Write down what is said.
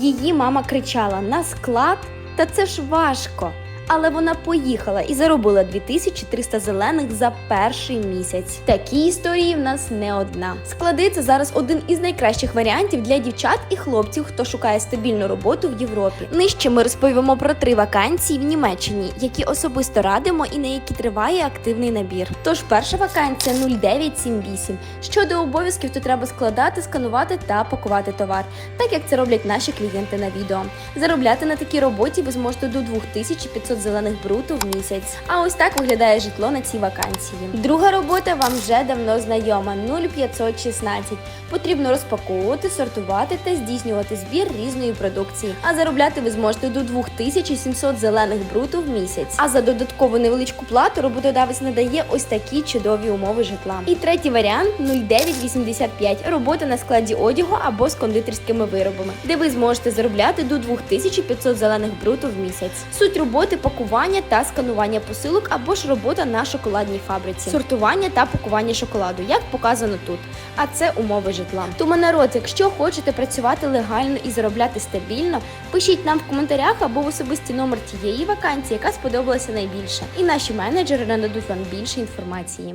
Її мама кричала на склад, та це ж важко. Але вона поїхала і заробила 2300 зелених за перший місяць. Такі історії в нас не одна. Склади це зараз один із найкращих варіантів для дівчат і хлопців, хто шукає стабільну роботу в Європі. Нижче ми розповімо про три вакансії в Німеччині, які особисто радимо і на які триває активний набір. Тож перша вакансія 0978. Щодо обов'язків, то треба складати, сканувати та пакувати товар, так як це роблять наші клієнти на відео. Заробляти на такій роботі ви зможете до 2500 зелених бруту в місяць. А ось так виглядає житло на цій вакансії. Друга робота вам вже давно знайома 0516. Потрібно розпаковувати, сортувати та здійснювати збір різної продукції. А заробляти ви зможете до 2700 зелених бруту в місяць. А за додаткову невеличку плату роботодавець надає ось такі чудові умови житла. І третій варіант 0985. Робота на складі одягу або з кондитерськими виробами, де ви зможете заробляти до 2500 зелених бруту в місяць. Суть роботи пакування та сканування посилок або ж робота на шоколадній фабриці, сортування та пакування шоколаду, як показано тут. А це умови житла. Тому народ, якщо хочете працювати легально і заробляти стабільно, пишіть нам в коментарях або в особисті номер тієї вакансії, яка сподобалася найбільше, і наші менеджери нададуть вам більше інформації.